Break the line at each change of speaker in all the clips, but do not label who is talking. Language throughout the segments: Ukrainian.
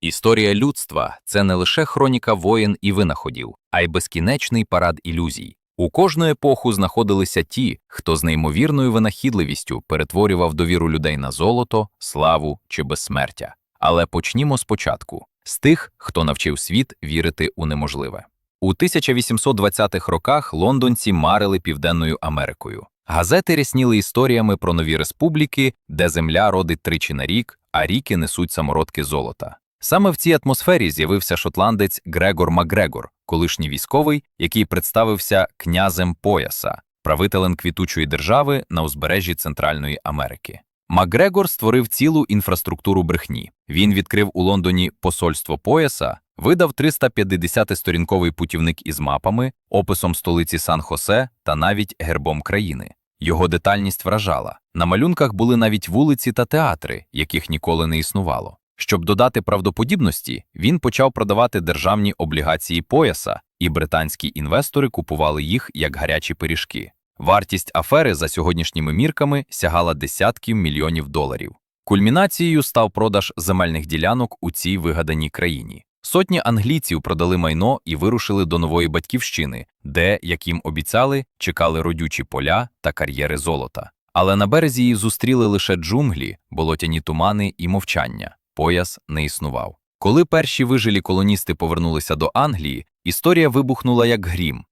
Історія людства це не лише хроніка воєн і винаходів, а й безкінечний парад ілюзій. У кожну епоху знаходилися ті, хто з неймовірною винахідливістю перетворював довіру людей на золото, славу чи безсмертя. Але почнімо спочатку з тих, хто навчив світ вірити у неможливе. У 1820-х роках лондонці марили Південною Америкою. Газети рясніли історіями про нові республіки, де земля родить тричі на рік, а ріки несуть самородки золота. Саме в цій атмосфері з'явився шотландець Грегор Макгрегор, колишній військовий, який представився князем пояса, правителем квітучої держави на узбережжі Центральної Америки. Макгрегор створив цілу інфраструктуру брехні. Він відкрив у Лондоні посольство пояса, видав 350-сторінковий путівник із мапами, описом столиці Сан-Хосе та навіть гербом країни. Його детальність вражала. На малюнках були навіть вулиці та театри, яких ніколи не існувало. Щоб додати правдоподібності, він почав продавати державні облігації пояса, і британські інвестори купували їх як гарячі пиріжки. Вартість афери за сьогоднішніми мірками сягала десятків мільйонів доларів. Кульмінацією став продаж земельних ділянок у цій вигаданій країні. Сотні англійців продали майно і вирушили до нової батьківщини, де, як їм обіцяли, чекали родючі поля та кар'єри золота. Але на березі її зустріли лише джунглі, болотяні тумани і мовчання. Пояс не існував. Коли перші вижилі колоністи повернулися до Англії, історія вибухнула як грім.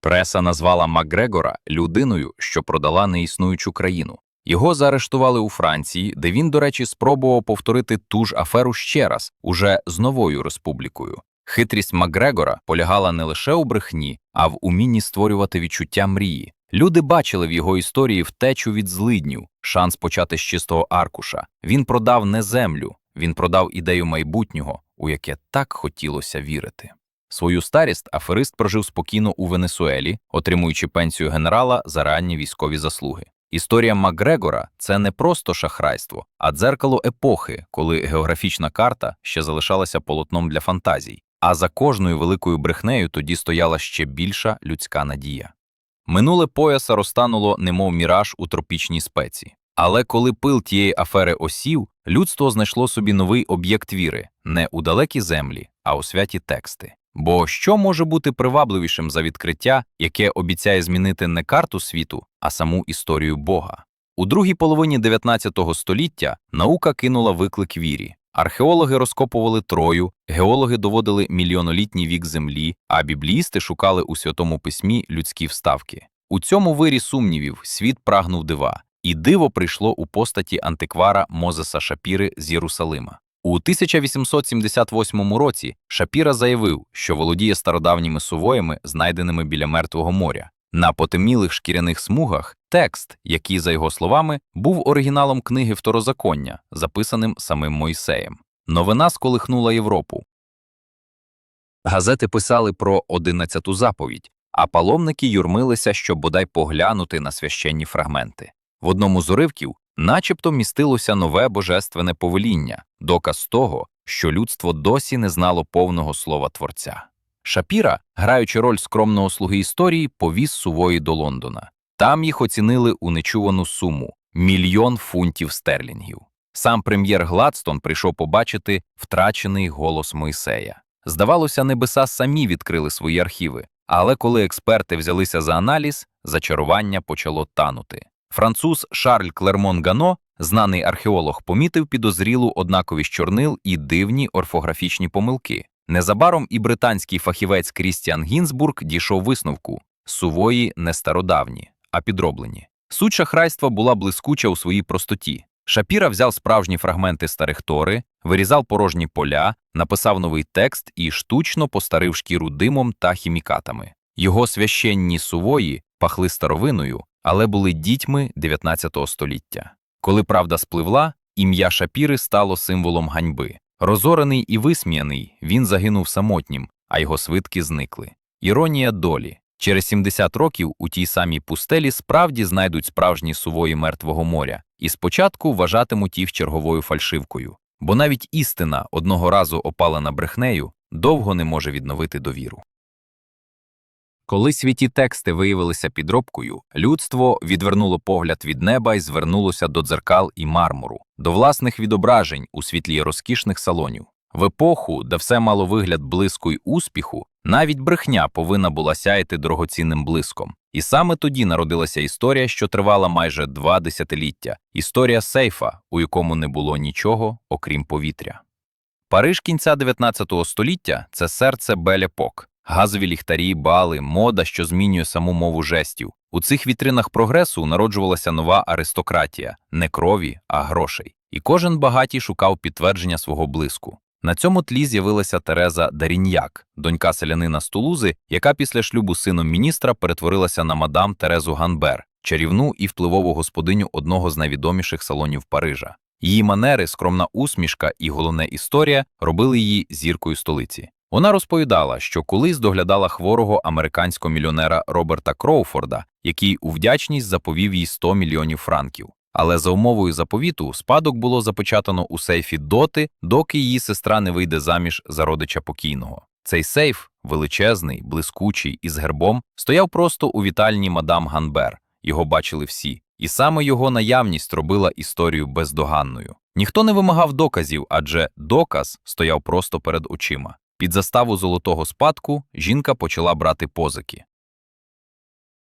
Преса назвала Макгрегора людиною, що продала неіснуючу країну. Його заарештували у Франції, де він, до речі, спробував повторити ту ж аферу ще раз, уже з новою республікою. Хитрість Макгрегора полягала не лише у брехні, а в умінні створювати відчуття мрії. Люди бачили в його історії втечу від злиднів, шанс почати з чистого аркуша. Він продав не землю, він продав ідею майбутнього, у яке так хотілося вірити. Свою старість аферист прожив спокійно у Венесуелі, отримуючи пенсію генерала за ранні військові заслуги. Історія Макгрегора це не просто шахрайство, а дзеркало епохи, коли географічна карта ще залишалася полотном для фантазій, а за кожною великою брехнею тоді стояла ще більша людська надія. Минуле пояса розтануло, немов міраж у тропічній спеці. Але коли пил тієї афери осів, людство знайшло собі новий об'єкт віри не у далекі землі, а у святі тексти. Бо що може бути привабливішим за відкриття, яке обіцяє змінити не карту світу, а саму історію Бога? У другій половині 19 століття наука кинула виклик вірі. Археологи розкопували Трою, геологи доводили мільйонолітній вік землі, а бібліїсти шукали у святому письмі людські вставки. У цьому вирі сумнівів світ прагнув дива, і диво прийшло у постаті антиквара Мозеса Шапіри з Єрусалима. У 1878 році Шапіра заявив, що володіє стародавніми сувоями, знайденими біля Мертвого моря. На потемнілих шкіряних смугах текст, який, за його словами, був оригіналом книги Второзаконня, записаним самим Мойсеєм. Новина сколихнула Європу. Газети писали про одинадцяту заповідь, а паломники юрмилися, щоб бодай поглянути на священні фрагменти. В одному з уривків начебто містилося нове божественне повеління, доказ того, що людство досі не знало повного слова Творця. Шапіра, граючи роль скромного слуги історії, повіз сувої до Лондона. Там їх оцінили у нечувану суму мільйон фунтів стерлінгів. Сам прем'єр Гладстон прийшов побачити втрачений голос Мойсея. Здавалося, небеса самі відкрили свої архіви, але коли експерти взялися за аналіз, зачарування почало танути. Француз Шарль Клермон Гано, знаний археолог, помітив підозрілу однаковість чорнил і дивні орфографічні помилки. Незабаром і британський фахівець Крістіан Гінзбург дійшов висновку сувої не стародавні, а підроблені. Суть шахрайства була блискуча у своїй простоті. Шапіра взяв справжні фрагменти старих тори, вирізав порожні поля, написав новий текст і штучно постарив шкіру димом та хімікатами. Його священні сувої пахли старовиною, але були дітьми 19 століття. Коли правда спливла, ім'я Шапіри стало символом ганьби. Розорений і висміяний, він загинув самотнім, а його свитки зникли. Іронія долі. Через 70 років у тій самій пустелі справді знайдуть справжні сувої Мертвого моря, і спочатку вважатимуть їх черговою фальшивкою, бо навіть істина, одного разу опалена брехнею, довго не може відновити довіру. Коли святі тексти виявилися підробкою, людство відвернуло погляд від неба і звернулося до дзеркал і мармуру, до власних відображень у світлі розкішних салонів. В епоху, де все мало вигляд блиску й успіху, навіть брехня повинна була сяяти дорогоцінним блиском. І саме тоді народилася історія, що тривала майже два десятиліття історія сейфа, у якому не було нічого, окрім повітря. Париж кінця 19 століття це серце Белепок. Газові ліхтарі, бали, мода, що змінює саму мову жестів. У цих вітринах прогресу народжувалася нова аристократія, не крові, а грошей. І кожен багатій шукав підтвердження свого блиску. На цьому тлі з'явилася Тереза Даріньяк, донька селянина з Тулузи, яка після шлюбу сином міністра перетворилася на мадам Терезу Ганбер, чарівну і впливову господиню одного з найвідоміших салонів Парижа. Її манери, скромна усмішка і головне історія робили її зіркою столиці. Вона розповідала, що колись доглядала хворого американського мільйонера Роберта Кроуфорда, який у вдячність заповів їй 100 мільйонів франків. Але за умовою заповіту спадок було запечатано у сейфі доти, доки її сестра не вийде заміж за родича покійного. Цей сейф, величезний, блискучий і з гербом, стояв просто у вітальні мадам Ганбер. Його бачили всі, і саме його наявність робила історію бездоганною. Ніхто не вимагав доказів, адже доказ стояв просто перед очима. Під заставу золотого спадку жінка почала брати позики.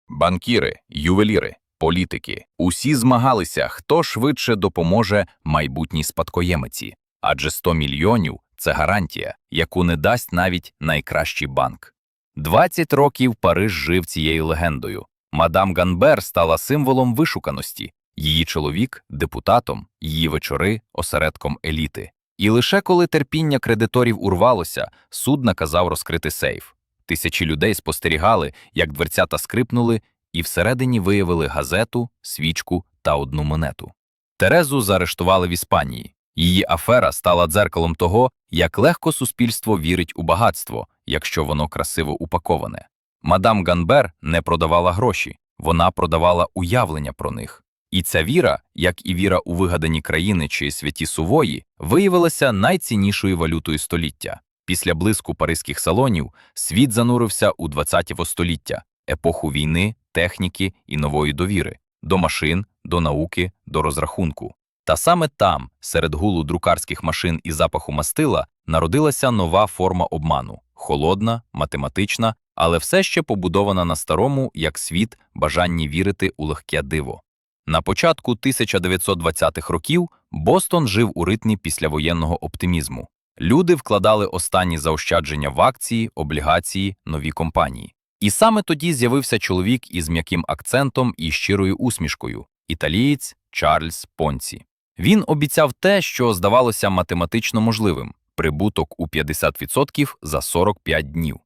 Банкіри, ювеліри, політики усі змагалися, хто швидше допоможе майбутній спадкоємиці, адже 100 мільйонів це гарантія, яку не дасть навіть найкращий банк. 20 років Париж жив цією легендою. Мадам Ганбер стала символом вишуканості, її чоловік депутатом, її вечори осередком еліти. І лише коли терпіння кредиторів урвалося, суд наказав розкрити сейф. Тисячі людей спостерігали, як дверцята скрипнули, і всередині виявили газету, свічку та одну монету. Терезу заарештували в Іспанії. Її афера стала дзеркалом того, як легко суспільство вірить у багатство, якщо воно красиво упаковане. Мадам Ганбер не продавала гроші, вона продавала уявлення про них. І ця віра, як і віра у вигадані країни чи святі сувої, виявилася найціннішою валютою століття. Після блиску паризьких салонів світ занурився у ХХ століття, епоху війни, техніки і нової довіри, до машин, до науки, до розрахунку. Та саме там, серед гулу друкарських машин і запаху мастила, народилася нова форма обману холодна, математична, але все ще побудована на старому, як світ, бажанні вірити у легке диво. На початку 1920-х років Бостон жив у ритмі післявоєнного оптимізму. Люди вкладали останні заощадження в акції, облігації, нові компанії. І саме тоді з'явився чоловік із м'яким акцентом і щирою усмішкою італієць Чарльз Понці. Він обіцяв те, що здавалося математично можливим прибуток у 50% за 45 днів.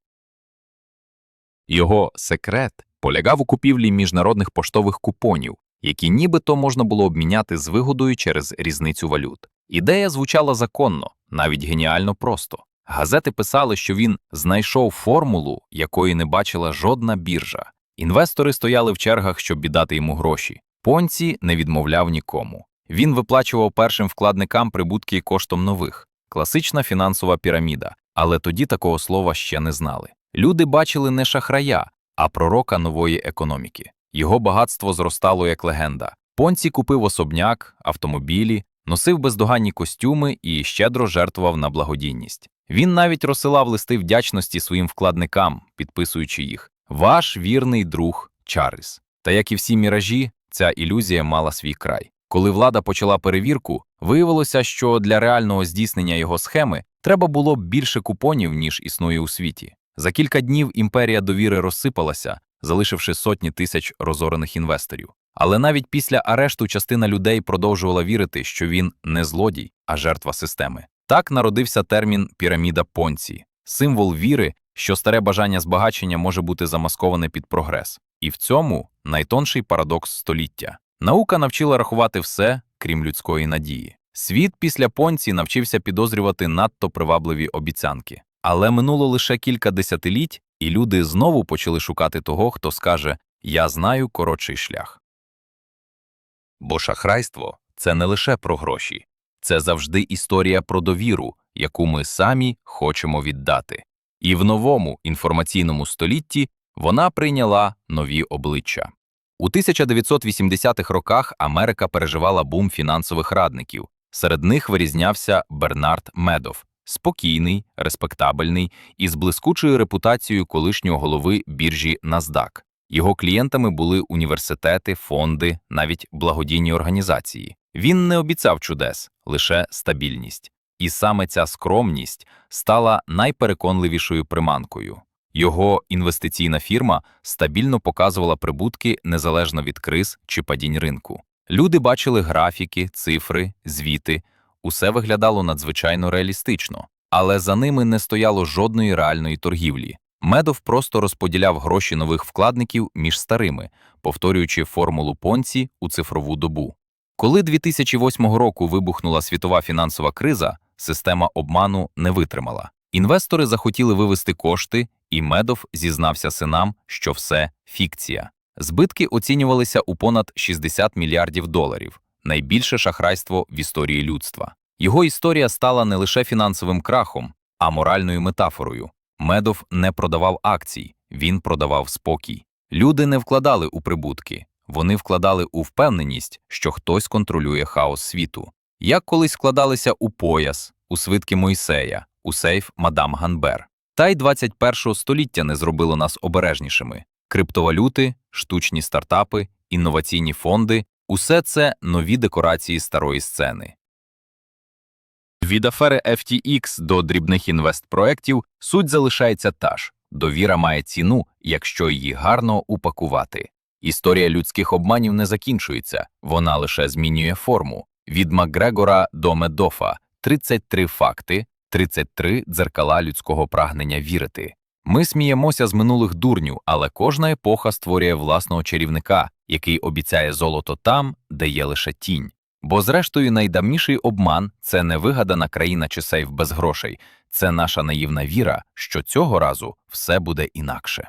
Його секрет полягав у купівлі міжнародних поштових купонів, які нібито можна було обміняти з вигодою через різницю валют. Ідея звучала законно, навіть геніально просто. Газети писали, що він знайшов формулу, якої не бачила жодна біржа. Інвестори стояли в чергах, щоб віддати йому гроші. Понці не відмовляв нікому. Він виплачував першим вкладникам прибутки коштом нових. Класична фінансова піраміда, але тоді такого слова ще не знали. Люди бачили не шахрая, а пророка нової економіки. Його багатство зростало як легенда. Понці купив особняк, автомобілі, носив бездоганні костюми і щедро жертвував на благодійність. Він навіть розсилав листи вдячності своїм вкладникам, підписуючи їх Ваш вірний друг Чарльз. Та як і всі міражі, ця ілюзія мала свій край. Коли влада почала перевірку, виявилося, що для реального здійснення його схеми треба було більше купонів, ніж існує у світі. За кілька днів імперія довіри розсипалася, залишивши сотні тисяч розорених інвесторів. Але навіть після арешту частина людей продовжувала вірити, що він не злодій, а жертва системи. Так народився термін піраміда Понці, символ віри, що старе бажання збагачення може бути замасковане під прогрес. І в цьому найтонший парадокс століття. Наука навчила рахувати все, крім людської надії. Світ після понці навчився підозрювати надто привабливі обіцянки. Але минуло лише кілька десятиліть, і люди знову почали шукати того, хто скаже Я знаю коротший шлях. Бо шахрайство це не лише про гроші, це завжди історія про довіру, яку ми самі хочемо віддати. І в новому інформаційному столітті Вона прийняла нові обличчя. У 1980-х роках Америка переживала бум фінансових радників. Серед них вирізнявся Бернард Медов, спокійний, респектабельний і з блискучою репутацією колишнього голови біржі NASDAQ. Його клієнтами були університети, фонди, навіть благодійні організації. Він не обіцяв чудес, лише стабільність. І саме ця скромність стала найпереконливішою приманкою. Його інвестиційна фірма стабільно показувала прибутки незалежно від криз чи падінь ринку. Люди бачили графіки, цифри, звіти. Усе виглядало надзвичайно реалістично, але за ними не стояло жодної реальної торгівлі. Медов просто розподіляв гроші нових вкладників між старими, повторюючи формулу Понці у цифрову добу. Коли 2008 року вибухнула світова фінансова криза, система обману не витримала. Інвестори захотіли вивести кошти, і Медов зізнався синам, що все фікція. Збитки оцінювалися у понад 60 мільярдів доларів найбільше шахрайство в історії людства. Його історія стала не лише фінансовим крахом, а моральною метафорою. Медов не продавав акцій, він продавав спокій. Люди не вкладали у прибутки, вони вкладали у впевненість, що хтось контролює хаос світу. Як колись вкладалися у пояс, у свитки Мойсея, у сейф мадам Ганбер. Та й 21 століття не зробило нас обережнішими. Криптовалюти, штучні стартапи, інноваційні фонди усе це нові декорації старої сцени. Від афери FTX до дрібних інвестпроєктів суть залишається та ж довіра має ціну, якщо її гарно упакувати. Історія людських обманів не закінчується, вона лише змінює форму. Від Макгрегора до Медофа 33 факти, 33 дзеркала людського прагнення вірити. Ми сміємося з минулих дурнів, але кожна епоха створює власного чарівника, який обіцяє золото там, де є лише тінь. Бо, зрештою, найдавніший обман це не вигадана країна чи сейф без грошей, це наша наївна віра, що цього разу все буде інакше.